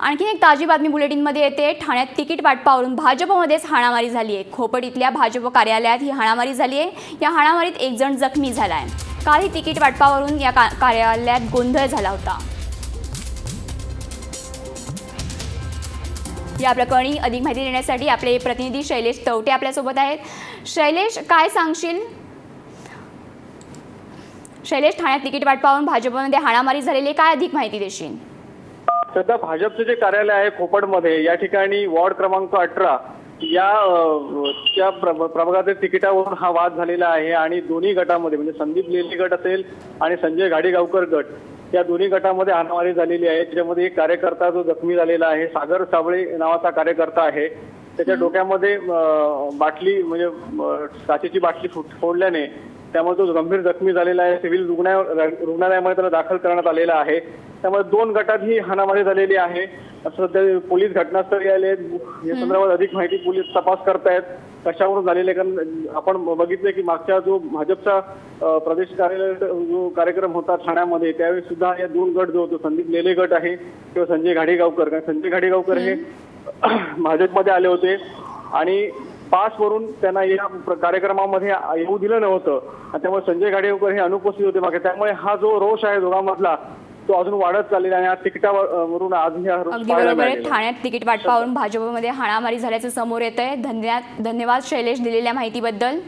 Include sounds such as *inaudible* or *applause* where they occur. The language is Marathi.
आणखी एक ताजी बातमी बुलेटिनमध्ये येते. ठाण्यात तिकीट वाटपावरून भाजपमध्येच हाणामारी झाली आहे. खोपट इथल्या भाजप कार्यालयात ही हाणामारी झाली आहे. या हाणामारीत एक जण जखमी झाला आहे काल ही तिकीट वाटपावरून या का कार्यालयात गोंधळ झाला होता. या प्रकरणी अधिक माहिती देण्यासाठी आपले प्रतिनिधी शैलेश तवटे आपल्यासोबत आहेत. शैलेश काय सांगशील? शैलेश ठाण्यात तिकीट वाटपावरून भाजपमध्ये हाणामारी झालेली काय अधिक माहिती देशील? सध्या भाजपचे जे कार्यालय आहे खोपडमध्ये या ठिकाणी वॉर्ड क्रमांक अठरा या त्या प्र- प्रभागातील तिकिटावरून हा वाद झालेला आहे आणि दोन्ही गटामध्ये म्हणजे संदीप लेली गट असेल आणि संजय गाडीगावकर गट या दोन्ही गटामध्ये हाणामारी झालेली आहे. त्याच्यामध्ये एक कार्यकर्ता जो जखमी झालेला आहे सागर साबळे नावाचा कार्यकर्ता आहे. त्याच्या डोक्यामध्ये बाटली म्हणजे काचेची बाटली फुट- फोडल्याने त्यामुळे तो गंभीर जखमी झालेला आहे. सिव्हिल रुग्णालय रुग्णालयामध्ये त्याला दाखल करण्यात आलेला आहे. त्यामुळे दोन गटात ही हाणामारी झालेली आहे. सध्या पोलीस घटनास्थळी आले आहेत. या संदर्भात अधिक माहिती पोलीस तपास करतायत. कशावरून झालेले? कारण आपण बघितलं की मागच्या जो भाजपचा प्रदेश कार्यालय जो कार्यक्रम होता ठाण्यामध्ये त्यावेळी सुद्धा या दोन गट जो होतो संदीप लेले गट आहे किंवा संजय घाडीगावकर. कारण संजय घाडीगावकर हे *clears throat* भाजपमध्ये आले होते. आणि पास वरून त्यांना या कार्यक्रमामध्ये येऊ दिलं नव्हतं. त्यामुळे संजय गाडीवकर हे अनुपस्थित होते मागे. त्यामुळे हा जो रोष आहे दोघांमधला तो अजून वाढत चाललेला आहे. आणि आज तिकिटावरून रोष अगदी बरोबर आहे. ठाण्यात तिकीट वाटपावरून भाजपमध्ये हाणामारी झाल्याचं समोर येत आहे धन्यवाद धन्यवाद शैलेश दिलेल्या माहितीबद्दल.